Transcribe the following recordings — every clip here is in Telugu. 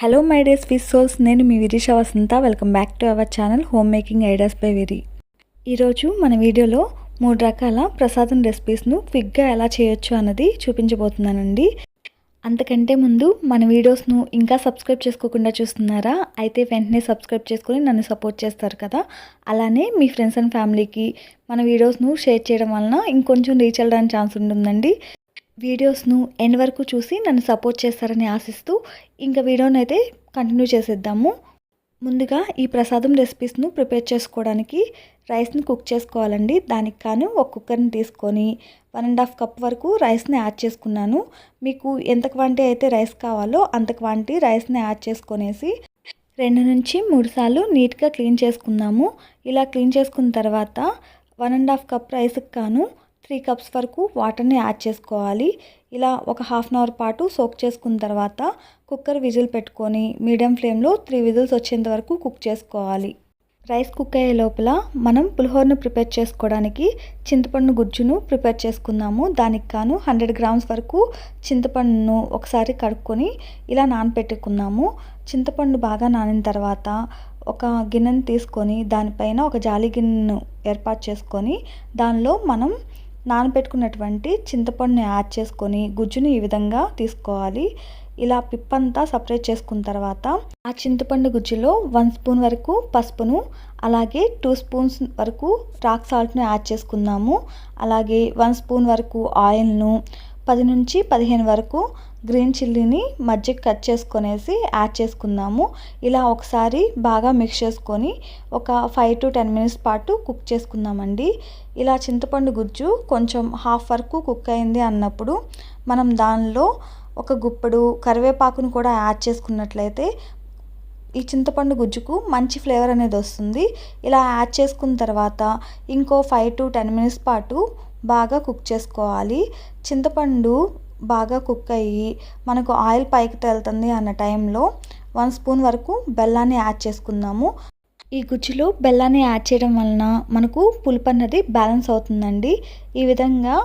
Hello my dears sweet souls నేను మీ Virisha Vasantha. Welcome back to our channel home making ideas by Viri ఈరోజు మన వీడియోలో మూడు రకాల ప్రసాదం రెసిపీస్ను క్విక్గా ఎలా చేయొచ్చు అన్నది చూపించబోతున్నానండి. అంతకంటే ముందు మన వీడియోస్ను ఇంకా సబ్స్క్రైబ్ చేసుకోకుండా చూస్తున్నారా? అయితే వెంటనే సబ్స్క్రైబ్ చేసుకుని నన్ను సపోర్ట్ చేస్తారు కదా? అలానే మీ ఫ్రెండ్స్ అండ్ ఫ్యామిలీకి మన వీడియోస్ను షేర్ చేయడం వలన ఇంకొంచెం రీచ్ వెళ్ళడానికి ఛాన్స్ ఉంటుందండి. వీడియోస్ను ఎండ్ వరకు చూసి నన్ను సపోర్ట్ చేస్తారని ఆశిస్తూ ఇంకా వీడియోని అయితే కంటిన్యూ చేసేద్దాము. ముందుగా ఈ ప్రసాదం రెసిపీస్ను ప్రిపేర్ చేసుకోవడానికి రైస్ని కుక్ చేసుకోవాలండి. దానికి కాను ఒక కుక్కర్ని తీసుకొని వన్ అండ్ హాఫ్ కప్ వరకు రైస్ని యాడ్ చేసుకున్నాను. మీకు ఎంత క్వాంటిటీ అయితే రైస్ కావాలో అంత క్వాంటిటీ రైస్ని యాడ్ చేసుకొనేసి రెండు నుంచి మూడు సార్లు నీట్గా క్లీన్ చేసుకుందాము. ఇలా క్లీన్ చేసుకున్న తర్వాత వన్ అండ్ హాఫ్ కప్ రైస్కి కాను త్రీ కప్స్ వరకు వాటర్ని యాడ్ చేసుకోవాలి. ఇలా ఒక హాఫ్ అన్ అవర్ పాటు సోక్ చేసుకున్న తర్వాత కుక్కర్ విజిల్ పెట్టుకొని మీడియం ఫ్లేమ్లో త్రీ విజిల్స్ వచ్చేంత వరకు కుక్ చేసుకోవాలి. రైస్ కుక్ అయ్యే లోపల మనం పులిహోరను ప్రిపేర్ చేసుకోవడానికి చింతపండు గుజ్జును ప్రిపేర్ చేసుకుందాము. దానికి కాను హండ్రెడ్ గ్రామ్స్ వరకు చింతపండును ఒకసారి కడుక్కొని ఇలా నానపెట్టుకుందాము. చింతపండు బాగా నానిన తర్వాత ఒక గిన్నెను తీసుకొని దానిపైన ఒక జాలి గిన్నెను ఏర్పాటు చేసుకొని దానిలో మనం నానబెట్టుకున్నటువంటి చింతపండుని యాడ్ చేసుకొని గుజ్జుని ఈ విధంగా తీసుకోవాలి. ఇలా పిప్పంతా సపరేట్ చేసుకున్న తర్వాత ఆ చింతపండు గుజ్జులో వన్ స్పూన్ వరకు పసుపును అలాగే టూ స్పూన్స్ వరకు రాక్ సాల్ట్ను యాడ్ చేసుకుందాము. అలాగే వన్ స్పూన్ వరకు ఆయిల్ను పది నుంచి పదిహేను వరకు గ్రీన్ చిల్లీని మజ్జిగ కట్ చేసుకొనేసి యాడ్ చేసుకుందాము. ఇలా ఒకసారి బాగా మిక్స్ చేసుకొని ఒక ఫైవ్ టు టెన్ మినిట్స్ పాటు కుక్ చేసుకుందామండి. ఇలా చింతపండు గుజ్జు కొంచెం హాఫ్ వరకు కుక్ అయింది అన్నప్పుడు మనం దానిలో ఒక గుప్పడు కరివేపాకును కూడా యాడ్ చేసుకున్నట్లయితే ఈ చింతపండు గుజ్జుకు మంచి ఫ్లేవర్ అనేది వస్తుంది. ఇలా యాడ్ చేసుకున్న తర్వాత ఇంకో ఫైవ్ టు టెన్ మినిట్స్ పాటు బాగా కుక్ చేసుకోవాలి. చింతపండు బాగా కుక్ అయ్యి మనకు ఆయిల్ పైకి తేలుతుంది అన్న టైంలో వన్ స్పూన్ వరకు బెల్లాన్ని యాడ్ చేసుకుందాము. ఈ గుజ్జులో బెల్లాన్ని యాడ్ చేయడం వలన మనకు పులుపు అన్నది బ్యాలెన్స్ అవుతుందండి. ఈ విధంగా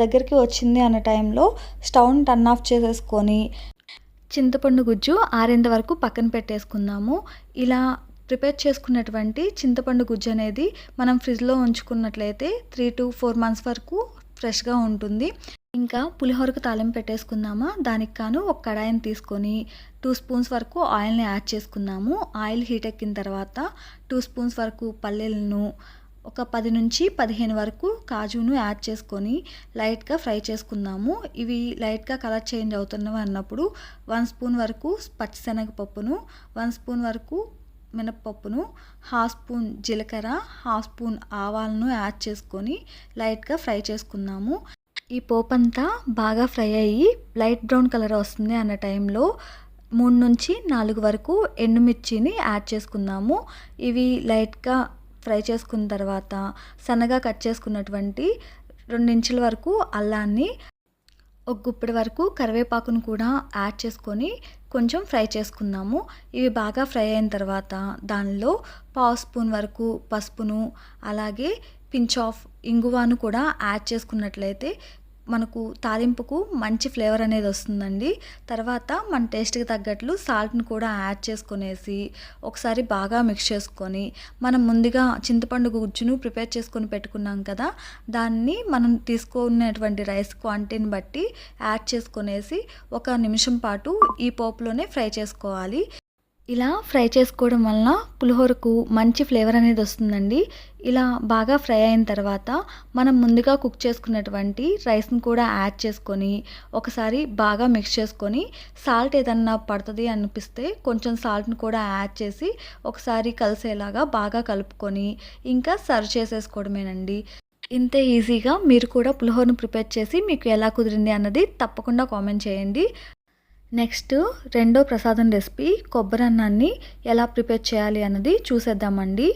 దగ్గరికి వచ్చింది అన్న టైంలో స్టవ్ని టర్న్ ఆఫ్ చేసేసుకొని చింతపండు గుజ్జు ఆరేంత వరకు పక్కన పెట్టేసుకుందాము. ఇలా ప్రిపేర్ చేసుకున్నటువంటి చింతపండు గుజ్జు అనేది మనం ఫ్రిడ్జ్లో ఉంచుకున్నట్లయితే త్రీ టు ఫోర్ మంత్స్ వరకు ఫ్రెష్గా ఉంటుంది. ఇంకా పులిహోరకు తాలింపు పెట్టేసుకుందామా? దానికి కాను ఒక కడాయిని తీసుకొని టూ స్పూన్స్ వరకు ఆయిల్ని యాడ్ చేసుకుందాము. ఆయిల్ హీట్ ఎక్కిన తర్వాత టూ స్పూన్స్ వరకు పల్లీలను ఒక పది నుంచి పదిహేను వరకు కాజును యాడ్ చేసుకొని లైట్గా ఫ్రై చేసుకుందాము. ఇవి లైట్గా కలర్ చేంజ్ అవుతున్నవి అన్నప్పుడు వన్ స్పూన్ వరకు పచ్చిశనగపప్పును వన్ స్పూన్ వరకు మినప్పప్పును హాఫ్ స్పూన్ జీలకర్ర హాఫ్ స్పూన్ ఆవాలను యాడ్ చేసుకొని లైట్గా ఫ్రై చేసుకుందాము. ఈ పోపు అంతా బాగా ఫ్రై అయ్యి లైట్ బ్రౌన్ కలర్ వస్తుంది అన్న టైంలో మూడు నుంచి నాలుగు వరకు ఎండుమిర్చిని యాడ్ చేసుకుందాము. ఇవి లైట్గా ఫ్రై చేసుకున్న తర్వాత సన్నగా కట్ చేసుకున్నటువంటి రెండించుల వరకు అల్లాన్ని ఒక గుప్పటి వరకు కరివేపాకును కూడా యాడ్ చేసుకొని కొంచెం ఫ్రై చేసుకుందాము. ఇవి బాగా ఫ్రై అయిన తర్వాత దానిలో పావు స్పూన్ వరకు పసుపును అలాగే పించ్ ఆఫ్ ఇంగువాను కూడా యాడ్ చేసుకున్నట్లయితే మనకు తాలింపుకు మంచి ఫ్లేవర్ అనేది వస్తుందండి. తర్వాత మన టేస్ట్కి తగ్గట్లు సాల్ట్ని కూడా యాడ్ చేసుకునేసి ఒకసారి బాగా మిక్స్ చేసుకొని మనం ముందుగా చింతపండు గుజ్జును ప్రిపేర్ చేసుకొని పెట్టుకున్నాం కదా దాన్ని మనం తీసుకున్నటువంటి రైస్ క్వాంటిటీని బట్టి యాడ్ చేసుకునేసి ఒక నిమిషం పాటు ఈ పోపులోనే ఫ్రై చేసుకోవాలి. ఇలా ఫ్రై చేసుకోవడం వలన పులిహోరకు మంచి ఫ్లేవర్ అనేది వస్తుందండి. ఇలా బాగా ఫ్రై అయిన తర్వాత మనం ముందుగా కుక్ చేసుకున్నటువంటి రైస్ని కూడా యాడ్ చేసుకొని ఒకసారి బాగా మిక్స్ చేసుకొని సాల్ట్ ఏదన్నా పడుతుంది అనిపిస్తే కొంచెం సాల్ట్ని కూడా యాడ్ చేసి ఒకసారి కలిసేలాగా బాగా కలుపుకొని ఇంకా సర్వ్ చేసేసుకోవడమేనండి. ఇంతే ఈజీగా మీరు కూడా పులిహోరను ప్రిపేర్ చేసి మీకు ఎలా కుదిరింది అన్నది తప్పకుండా కామెంట్ చేయండి. నెక్స్ట్ రెండో ప్రసాదం రెసిపీ కొబ్బరి అన్నాన్ని ఎలా ప్రిపేర్ చేయాలి అన్నది చూసేద్దామండి.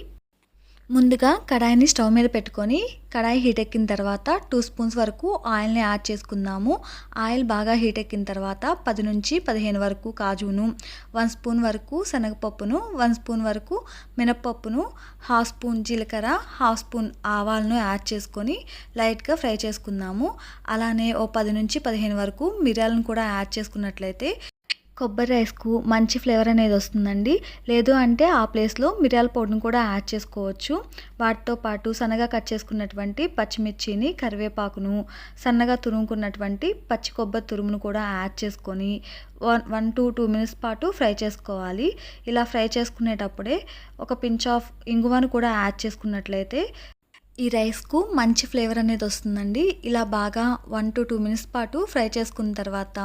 ముందుగా కడాయిని స్టవ్ మీద పెట్టుకొని కడాయి హీట్ ఎక్కిన తర్వాత టూ స్పూన్స్ వరకు ఆయిల్ని యాడ్ చేసుకుందాము. ఆయిల్ బాగా హీట్ ఎక్కిన తర్వాత పది నుంచి పదిహేను వరకు కాజును వన్ స్పూన్ వరకు శనగపప్పును వన్ స్పూన్ వరకు మినప్పప్పును హాఫ్ స్పూన్ జీలకర్ర హాఫ్ స్పూన్ ఆవాలను యాడ్ చేసుకొని లైట్గా ఫ్రై చేసుకుందాము. అలానే ఓ పది నుంచి పదిహేను వరకు మిరియాలను కూడా యాడ్ చేసుకున్నట్లయితే కొబ్బరి రైస్కు మంచి ఫ్లేవర్ అనేది వస్తుందండి. లేదు అంటే ఆ ప్లేస్లో మిరియాల పౌడర్ని కూడా యాడ్ చేసుకోవచ్చు. వాటితో పాటు సన్నగా కట్ చేసుకున్నటువంటి పచ్చిమిర్చిని కరివేపాకును సన్నగా తురుముకున్నటువంటి పచ్చి కొబ్బరి తురుమును కూడా యాడ్ చేసుకొని one one to two minutes పాటు ఫ్రై చేసుకోవాలి. ఇలా ఫ్రై చేసుకునేటప్పుడే ఒక పించ్ ఆఫ్ ఇంగువను కూడా యాడ్ చేసుకున్నట్లయితే ఈ రైస్కు మంచి ఫ్లేవర్ అనేది వస్తుందండి. ఇలా బాగా వన్ టు టూ మినిట్స్ పాటు ఫ్రై చేసుకున్న తర్వాత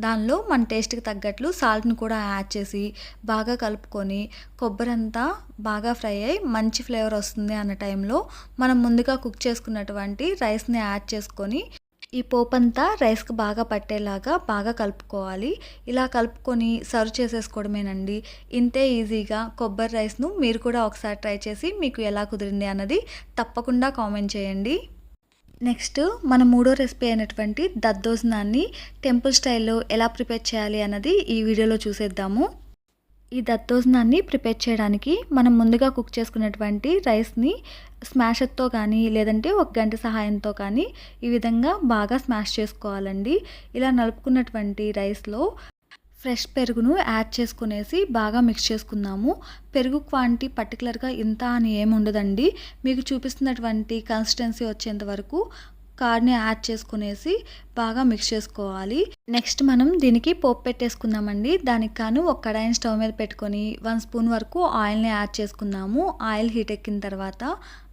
దానిలో మన టేస్ట్కి తగ్గట్లు సాల్ట్ని కూడా యాడ్ చేసి బాగా కలుపుకొని కొబ్బరి అంతా బాగా ఫ్రై అయ్యి మంచి ఫ్లేవర్ వస్తుంది అన్న టైంలో మనం ముందుగా కుక్ చేసుకున్నటువంటి రైస్ని యాడ్ చేసుకొని ఈ పోపంతా అంతా రైస్కి బాగా పట్టేలాగా బాగా కలుపుకోవాలి. ఇలా కలుపుకొని సర్వ్ చేసేసుకోవడమేనండి. ఇంతే ఈజీగా కొబ్బరి రైస్ను మీరు కూడా ఒకసారి ట్రై చేసి మీకు ఎలా కుదిరింది అన్నది తప్పకుండా కామెంట్ చేయండి. నెక్స్ట్ మన మూడో రెసిపీ అయినటువంటి దద్దోజనాన్ని టెంపుల్ స్టైల్లో ఎలా ప్రిపేర్ చేయాలి అన్నది ఈ వీడియోలో చూసేద్దాము. ఈ దత్తోజనాన్ని ప్రిపేర్ చేయడానికి మనం ముందుగా కుక్ చేసుకున్నటువంటి రైస్ని స్మాషర్తో కానీ లేదంటే ఒక గంట సహాయంతో కానీ ఈ విధంగా బాగా స్మాష్ చేసుకోవాలండి. ఇలా నలుపుకున్నటువంటి రైస్లో ఫ్రెష్ పెరుగును యాడ్ చేసుకునేసి బాగా మిక్స్ చేసుకుందాము. పెరుగు క్వాంటిటీ పర్టికులర్గా ఇంత అని ఏమి ఉండదండి మీకు చూపిస్తున్నటువంటి కన్సిస్టెన్సీ వచ్చేంత వరకు కార్డ్ని యాడ్ చేసుకునేసి బాగా మిక్స్ చేసుకోవాలి. నెక్స్ట్ మనం దీనికి పోపు పెట్టేసుకుందామండి. దానికి కాను ఒక కడాయిని స్టవ్ మీద పెట్టుకొని వన్ స్పూన్ వరకు ఆయిల్ని యాడ్ చేసుకుందాము. ఆయిల్ హీట్ ఎక్కిన తర్వాత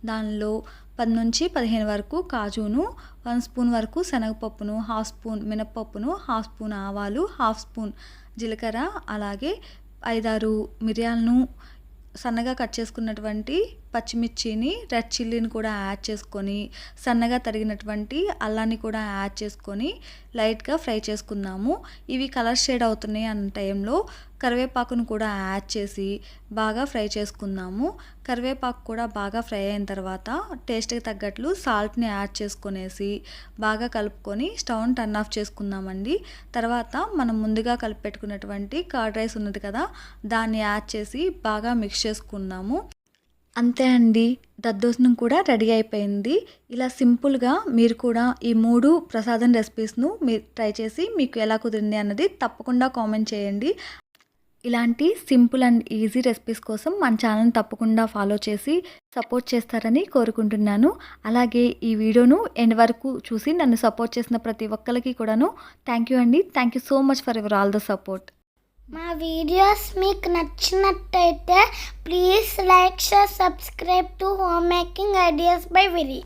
దానిలో పది నుంచి పదిహేను వరకు కాజును వన్ స్పూన్ వరకు శనగపప్పును హాఫ్ స్పూన్ మినప్పప్పును హాఫ్ స్పూన్ ఆవాలు హాఫ్ స్పూన్ జీలకర్ర అలాగే ఐదారు మిరియాలను సన్నగా కట్ చేసుకున్నటువంటి పచ్చిమిర్చిని రెడ్ చిల్లీని కూడా యాడ్ చేసుకొని సన్నగా తరిగినటువంటి అల్లాన్ని కూడా యాడ్ చేసుకొని లైట్గా ఫ్రై చేసుకుందాము ఇవి కలర్ షేడ్ అవుతున్నాయి అన్న టైంలో కరివేపాకును కూడా యాడ్ చేసి బాగా ఫ్రై చేసుకుందాము కరివేపాకు కూడా బాగా ఫ్రై అయిన తర్వాత టేస్ట్కి తగ్గట్లు సాల్ట్ని యాడ్ చేసుకునేసి బాగా కలుపుకొని స్టవ్ని టర్న్ ఆఫ్ చేసుకుందామండి తర్వాత మనం ముందుగా కలిపి పెట్టుకున్నటువంటి కర్డ్ రైస్ ఉన్నది కదా దాన్ని యాడ్ చేసి బాగా మిక్స్ చేసుకున్నాము. అంతే అండి. దద్దోజనం కూడా రెడీ అయిపోయింది. ఇలా సింపుల్గా మీరు కూడా ఈ మూడు ప్రసాదం రెసిపీస్ను మీరు ట్రై చేసి మీకు ఎలా కుదిరింది అన్నది తప్పకుండా కామెంట్ చేయండి. ఇలాంటి సింపుల్ అండ్ ఈజీ రెసిపీస్ కోసం మన ఛానల్ తప్పకుండా ఫాలో చేసి సపోర్ట్ చేస్తారని కోరుకుంటున్నాను. అలాగే ఈ వీడియోను ఎండ్ వరకు చూసి నన్ను సపోర్ట్ చేసిన ప్రతి ఒక్కరికి కూడాను థ్యాంక్ యూ అండి. Thank you so much for your all the support. మా వీడియోస్ మీకు నచ్చినట్టయితే please like share subscribe to home making ideas by Viri